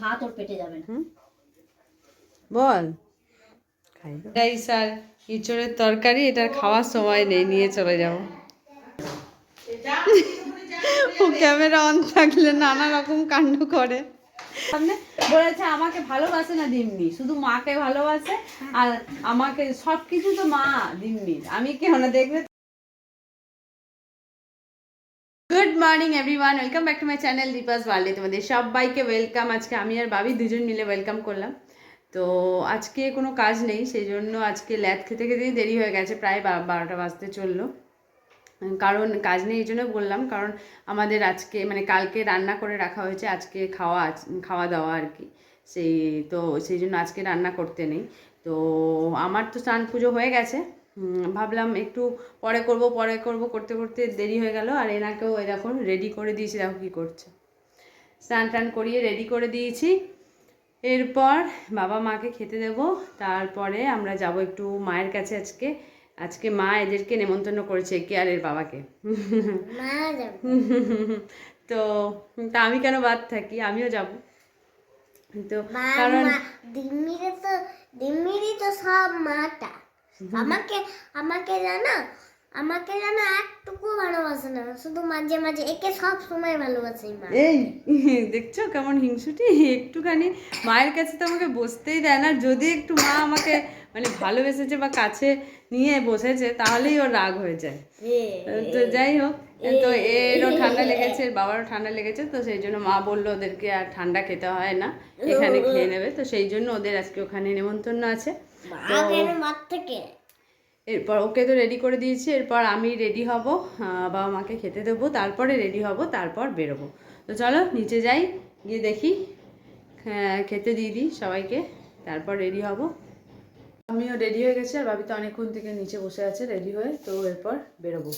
ভাত ওর পেটে যাবে না। বল। এটাই স্যার ইঁচড়ের তরকারি এটার খাওয়ার সময় নেই নিয়ে চলে যাব। ও ক্যামেরা অন থাকলে নানা রকম কাণ্ড করে। সামনে বলেছে আমাকে ভালোবাসে না দিমনি শুধু মাকে ভালোবাসে আর আমাকে সব কিছু তো মা দিমনির আমি কেউ না দেখবে good morning everyone welcome back to my channel Deepa's ওয়ার্ল্ডে তোমাদের সবাইকে ওয়েলকাম আজকে আমি আর বাবি দুজন মিলে ওয়েলকাম করলাম। তো আজকে কোনো কাজ নেই সেই জন্য আজকে ল্যাদ খেতে খেতেই দেরি হয়ে গেছে, প্রায় বারোটা বাজতে চলল। কারণ কাজ নেই, এই জন্য বললাম, কারণ আমাদের আজকে মানে কালকে রান্না করে রাখা হয়েছে, আজকে খাওয়া খাওয়া দাওয়া আর কি। সেই তো সেই জন্য আজকে রান্না করতে নেই। তো আমার তো স্নান পুজো হয়ে গেছে ভাবলাম একটু পরে করব পরে করব করতে করতে দেরি হয়ে গেল আর এনাকেও এরকম রেডি করে দিয়েছি দেখো কী করছে। স্নান টান করিয়ে রেডি করে দিয়েছি। এরপর বাবা মাকে খেতে দেব তারপরে আমরা যাব একটু মায়ের কাছে আজকে। আজকে মা এদেরকে নেমন্তন্ন করেছে কেয়ারের বাবাকে। মা যাবে। তো তা আমি কেন বাদ থাকি? আমিও যাব। তো কারণ তো সব মাটা। আমাকে আমাকে জানো? আমাকে জানো একটুকু ভালোবাসে না শুধু মাঝে মাঝে একে সব সময় ভালোবাসে মা। এই দেখছ কেমন হিংসুটি? একটুখানি মায়ের কাছে তো আমাকে বসতেই দেয় না যদি একটু মা আমাকে মানে ভালোবেসেছে বা কাছে নিয়ে বসেছে তাহলেই ওর রাগ হয়ে যায়। তো যাই হোক তো এরও ঠান্ডা লেগেছে বাবারও ঠান্ডা লেগেছে তো সেই জন্য মা বলল ওদেরকে আর ঠান্ডা খেতে হয় না এখানে খেয়ে নেবে তো সেই জন্য ওদের আজকে ওখানে নেমন্তন্ন আছে। এরপর ওকে তো রেডি করে দিয়েছি এরপর আমি রেডি হব বাবা মাকে খেতে দেবো তারপরে রেডি হব তারপর বেরোবো। তো চলো নিচে যাই গিয়ে দেখি হ্যাঁ, খেতে দিয়ে দিই সবাইকে তারপর রেডি হব। আমিও রেডি হয়ে গেছি আর বাবি তো অনেকক্ষণ থেকে নিচে বসে আছে রেডি হয়ে তো এরপর বেরোবো।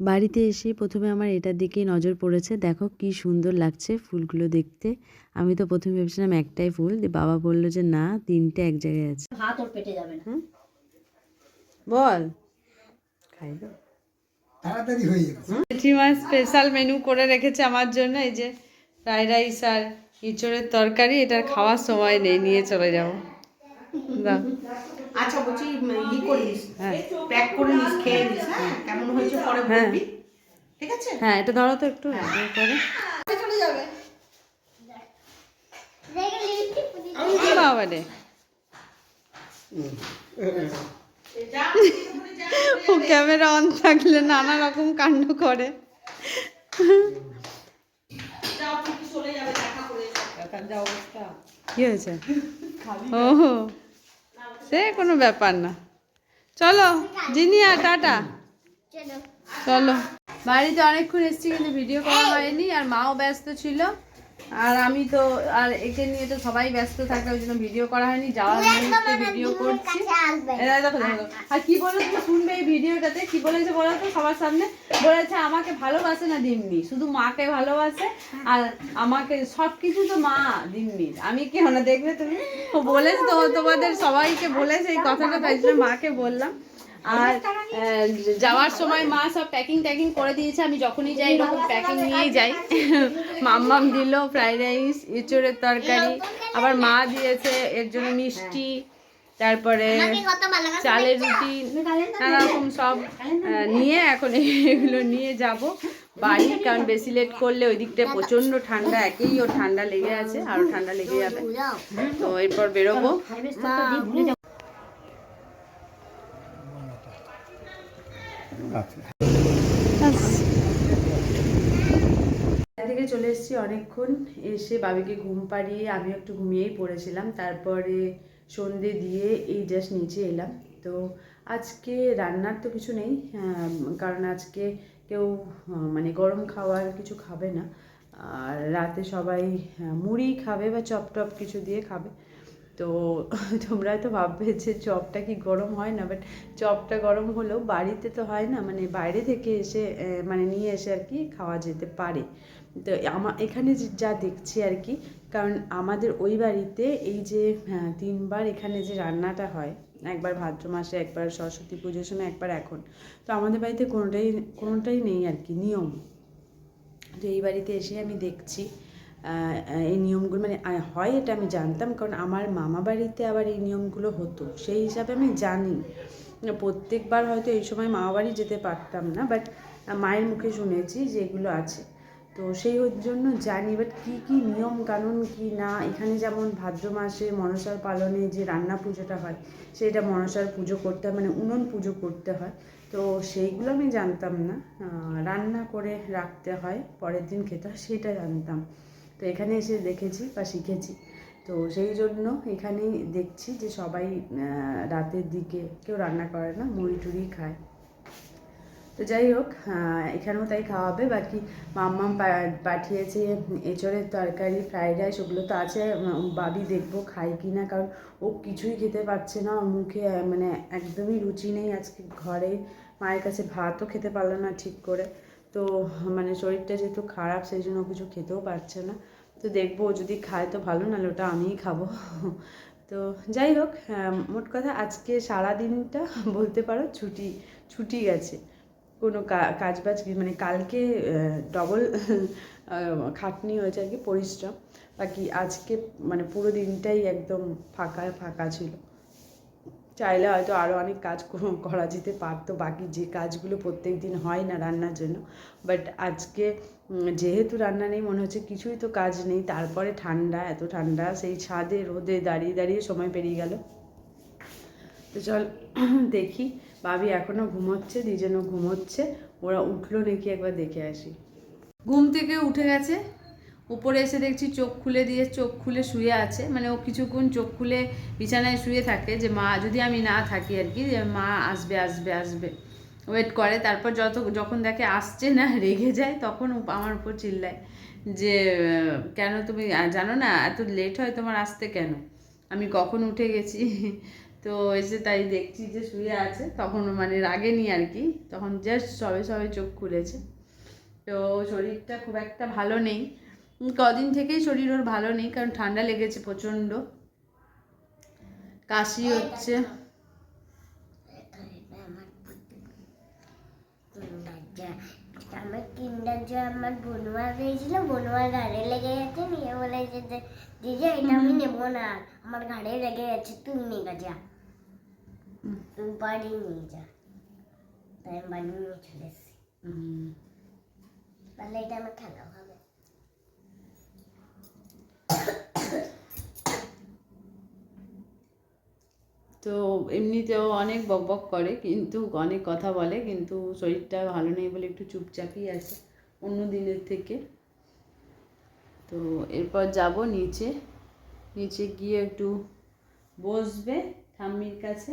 বাড়িতে এসে প্রথমে আমার এটার দিকেই নজর পড়েছে। দেখো কি সুন্দর লাগছে ফুলগুলো দেখতে। আমি তো প্রথমে ভেবেছিলাম একটাই ফুল। বাবা বলল যে না তিনটে এক জায়গায় আছে। ভাত ওর পেটে যাবে না। বল। খাই দাও। তাড়াতাড়ি হয়ে যাবে। জেঠিমা স্পেশাল মেনু করে রেখেছে আমার জন্য। এই যে ফ্রাইড রাইস আর ইঁচড়ের তরকারি এটার খাওয়ার সময় নেই। নিয়ে চলে যাব। আচ্ছা বলছি ই করিস হ্যাঁ। প্যাক করে নিস খেয়ে নিস হ্যাঁ? কেমন হয়েছে পরে হ্যাঁ। বলবি? ঠিক আছে? হ্যাঁ এটা ধরো তো একটু করে। বাবা রে? ও ক্যামেরা অন থাকলে নানা রকম কাণ্ড করে। কি হয়েছে? ও সে কোনো ব্যাপার না। চলো জিনিয়া টাটা। চলো। বাড়িতে অনেকক্ষণ এসেছি কিন্তু ভিডিও করা হয়নি আর মাও ব্যস্ত ছিল। আর আমি তো আর একে নিয়ে তো সবাই ব্যস্ত থাকে ওই জন্য ভিডিও করা হয়নি যাওয়ার মুহূর্তে ভিডিও করছি। দেখো, দেখো। আর কি বলো তুমি শুনবে এই ভিডিওটাতে কি বলেছে বলো তো সবার সামনে? বলেছে আমাকে ভালোবাসে না দিমনি শুধু মাকে ভালোবাসে আর আমাকে সব কিছু তো মা দিমনির আমি কেউ না দেখবে তুমি? বলেছে তো তোমাদের সবাইকে বলেছে এই কথাটা তাই জন্য মাকে বললাম। আর যাওয়ার সময় মা সব প্যাকিং ট্যাকিং করে দিয়েছে আমি যখনই যাই এরকম প্যাকিং নিয়েই যাই। মাম্মাম দিল ফ্রাইড রাইস এঁচড়ের তরকারি আবার মা দিয়েছে এর জন্য মিষ্টি তারপরে চালের রুটি নানা রকম সব নিয়ে এখন এগুলো নিয়ে যাব বাড়ি কারণ বেশি লেট করলে ওই দিকটা প্রচণ্ড ঠান্ডা একেই ও ঠান্ডা লেগে আছে আরও ঠান্ডা লেগে যাবে। তো এরপর বেরোবো। থেকে চলে এসেছি অনেকক্ষণ। এসে বাবিকে ঘুম পাড়িয়ে আমি একটু ঘুমিয়েই পড়েছিলাম। তারপরে সন্ধে দিয়ে এই জাস্ট নিচে এলাম। তো আজকে রান্নার তো কিছু নেই কারণ আজকে কেউ মানে গরম খাওয়ার কিছু খাবে না। আর রাতে সবাই মুড়ি খাবে বা চপ টপ কিছু দিয়ে খাবে। তো তোমরা তো ভাববে যে চপটা কি গরম হয় না বাট চপটা গরম হলেও বাড়িতে তো হয় না মানে বাইরে থেকে এসে মানে নিয়ে এসে আর কি খাওয়া যেতে পারে। তো আমা এখানে যে- দেখছি আর কি কারণ আমাদের ওই বাড়িতে এই যে হ্যাঁ, তিনবার এখানে যে রান্নাটা হয় একবার ভাদ্র মাসে একবার সরস্বতী পুজোর সময় একবার এখন তো আমাদের বাড়িতে কোনোটাই কোনোটাই নেই আর কি নিয়ম। তো এই বাড়িতে এসে আমি দেখছি। এই নিয়মগুলো মানে হয় এটা আমি জানতাম, কারণ আমার মামা বাড়িতে আবার এই নিয়মগুলো হতো। সেই হিসাবে আমি জানি। প্রত্যেকবার হয়তো এই সময় মামা বাড়ি যেতে পারতাম না বাট মায়ের মুখে শুনেছি যে এগুলো আছে। তো সেই জন্য জানি বাট কী কী নিয়ম কানুন কি না, এখানে যেমন ভাদ্র মাসে মনসার পালনে যে রান্না পুজোটা হয়, সেটা মনসার পুজো করতে হয় মানে উনুন পুজো করতে হয়। তো সেইগুলো আমি জানতাম না। রান্না করে রাখতে হয়, পরের দিন খেতে হয়, সেটা জানতাম। তো এখানে এসে দেখেছি বা শিখেছি। তো সেই জন্য এখানেই দেখছি যে সবাই রাতের দিকে কেউ রান্না করে না, মুড়ি টুড়ি খায়। তো যাই হোক এখানেও তাই খাওয়া হবে বাকি মাম্মাম পাঠিয়েছে এঁচড়ের তরকারি, ফ্রাইড রাইস, ওগুলো তো আছে। বাবি দেখব খাই কি না, কারণ ও কিছুই খেতে পারছে না। মুখে মানে একদমই রুচি নেই আজকে ঘরে। মায়ের কাছে ভাতও খেতে পারল না ঠিক করে। তো মানে শরীরটা যেহেতু খারাপ, সেই জন্য কিছু খেতেও পারছে না। তো দেখব যদি খায় তো ভালো, নাহলে ওটা আমিই খাব। তো যাই হোক মোট কথা আজকে সারা দিনটা বলতে পারো ছুটি ছুটি গেছে। কোনো কাজ বাজ মানে কালকে ডবল খাটনি হয়েছে আর কি, পরিশ্রম। বাকি আজকে মানে পুরো দিনটাই একদম ফাঁকা ফাঁকা ছিল। চাইলে হয়তো আরও অনেক কাজ কর- যেতে পারতো, বাকি যে কাজগুলো প্রত্যেক দিন হয় না রান্নার জন্য। বাট আজকে যেহেতু রান্না নেই, মনে হচ্ছে কিছুই তো কাজ নেই, তারপরে ঠান্ডা, এত ঠান্ডা, সেই ছাদে রোদে দাঁড়িয়ে দাঁড়িয়ে সময় পেরিয়ে গেল। তো চল, দেখি, ভাবি এখনও ঘুমোচ্ছে দুজনও ঘুমোচ্ছে, ওরা উঠল নাকি একবার দেখে আসি। ঘুম থেকে উঠে গেছে? উপরে এসে দেখছি চোখ খুলে দিয়ে চোখ খুলে শুয়ে আছে। মানে ও কিছুক্ষণ চোখ খুলে বিছানায় শুয়ে থাকে যে, মা, যদি আমি না থাকি আর কি, যে মা আসবে আসবে আসবে। ওয়েট করে, তারপর যত, যখন দেখে আসছে না, রেগে যায়, তখন আমার উপর চিল্লায় যে, কেন তুমি জানো না, এত লেট হয় তোমার আসতে কেন? আমি কখন উঠে গেছি, তো এসে তাই দেখছি যে শুয়ে আছে, তখন মানে রাগেনি আর কি, তখন জাস্ট সবে সবে চোখ খুলেছে। তো শরীরটা খুব একটা ভালো নেই। কদিন থেকেই শরীর ওর ভালো নেই কারণ ঠান্ডা লেগেছে প্রচণ্ড। কাশি হচ্ছে। আমার কিন্ডার যে আমার বনুয়ার হয়েছিল বনুয়ার ঘাড়ে লেগে গেছে নিয়ে বলে যে দিদি এটা আমি নেব না। আমার ঘাড়ে লেগে গেছে তুই নিয়ে যা। তুই বাড়ি নিয়ে যা। তাই বাড়ি নিয়ে চলে এসেছি। তাহলে এটা আমার খেলা হবে। তো এমনিতেও অনেক বক বক করে, কিন্তু অনেক কথা বলে, কিন্তু শরীরটা ভালো নেই বলে একটু চুপচাপই আছে অন্য দিনের থেকে। তো এরপর যাব নিচে নিচে গিয়ে একটু বসবে ঠাম্মির কাছে,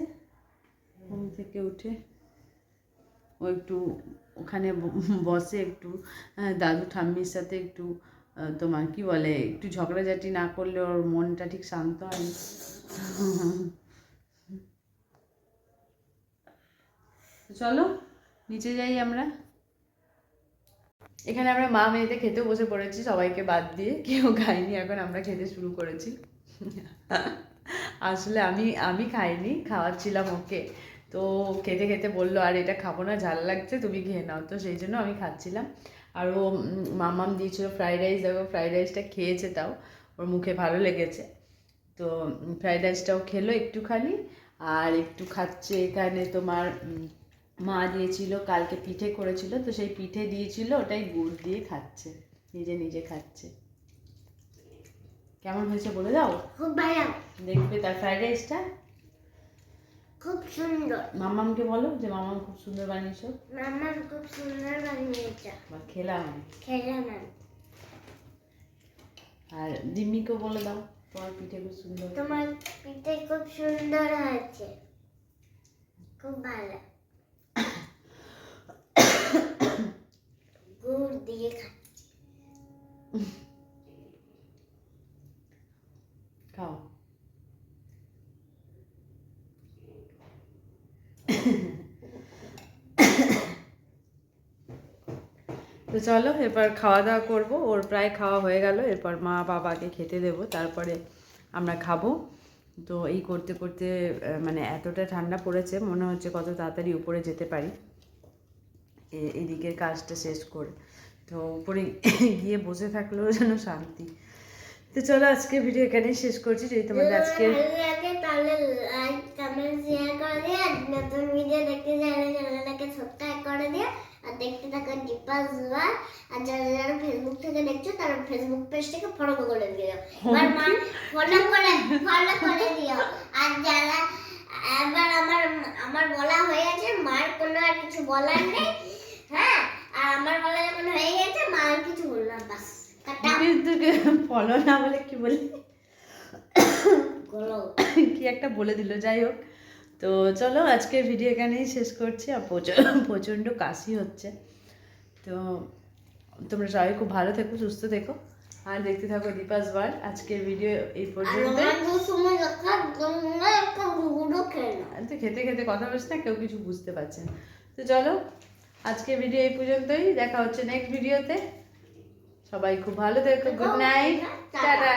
ঘুম থেকে উঠে। ও একটু ওখানে বসে একটু দাদু ঠাম্মির সাথে একটু তোমার কি বলে, একটু ঝগড়াঝাটি না করলে ওর মনটা ঠিক শান্ত হয়। চলো, নিচে যাই আমরা। এখানে আমরা মা মেয়েতে খেতে বসে পড়েছি, সবাইকে বাদ দিয়ে, কেউ খাইনি এখন আমরা খেতে শুরু করেছি। আসলে আমি আমি খাইনি, খাওয়াচ্ছিলাম ওকে। তো খেতে খেতে বলল, আর এটা খাব না, ঝাল লাগছে, তুমি খেয়ে নাও। তো সেই জন্য আমি খাচ্ছিলাম। আর ও মামাম দিয়েছিল ফ্রাইড রাইস দেখো ফ্রাইড রাইসটা খেয়েছে তাও ওর মুখে ভালো লেগেছে। তো ফ্রাইড রাইসটাও খেলো একটুখানি আর একটু খাচ্ছে এখানে তোমার মা দিয়েছিল কালকে পিঠে করেছিল তো সেই পিঠে দিয়েছিল ওটাই গুড় দিয়ে খাচ্ছে নিজে নিজে খাচ্ছে। কেমন হয়েছে বলে দাও? দেখবে তার ফ্রাইড রাইসটা খুব সুন্দর। মামামকে বলো যে মামাম খুব সুন্দর বানিয়েছো। মামা খুব সুন্দর বানিয়েছে। খেলাম খেলাম আমি আর দিম্মিকেও বলে দাও তোমার পিঠে খুব সুন্দর তোমার পিঠে খুব সুন্দর আছে খুব ভালো। গুড় দিয়ে খাচ্ছি খাও। তো চলো এরপর খাওয়া দাওয়া করব। ওর প্রায় খাওয়া হয়ে গেল। এরপর মা বাবাকে খেতে দেবো। তারপরে আমরা খাব। তো এই করতে করতে মানে এতটা ঠান্ডা পড়েছে মনে হচ্ছে কত তাড়াতাড়ি উপরে যেতে পারি। এদিকের কাজটা শেষ করে। তো উপরে গিয়ে বসে থাকলেও যেন শান্তি। তো চলো আজকে ভিডিও এখানেই শেষ করছি। যদি তোমাদের আজকের ভালো লাগে তাহলে লাইক কমেন্ট শেয়ার করে দিয়ে নতুন ভিডিও দেখতে চাইলে চ্যানেলটাকে সাবস্ক্রাইব করে দিয়ে আর দেখতে থাকো দীপা জুয়া। আর যারা যারা ফেসবুক থেকে দেখছ তারা ফেসবুক পেজটাকে ফলো করে দিও। এবার মা ফলো করে ফলো করে দিও। আর যারা এবার আমার আমার বলা হয়ে গেছে মার কোনো আর কিছু বলার নেই হ্যাঁ? আর আমার বলা যখন হয়ে গেছে মা আর কিছু বললাম বাস। ফলো না বলে কি বলি? কি একটা বলে দিল যাই হোক। তো চলো আজকের ভিডিও এখানেই শেষ করছি আর প্রচণ্ড কাশি হচ্ছে। তো তোমরা সবাই খুব ভালো থেকো সুস্থ থেকো আর দেখতে থাকো দীপাস বার। আজকের ভিডিও এই পর্যন্ত। তো খেতে খেতে কথা বলছি না কেউ কিছু বুঝতে পারছে না। তো চলো আজকের ভিডিও এই পর্যন্তই। দেখা হচ্ছে নেক্সট ভিডিওতে সবাই খুব ভালো থেকো। Good night tata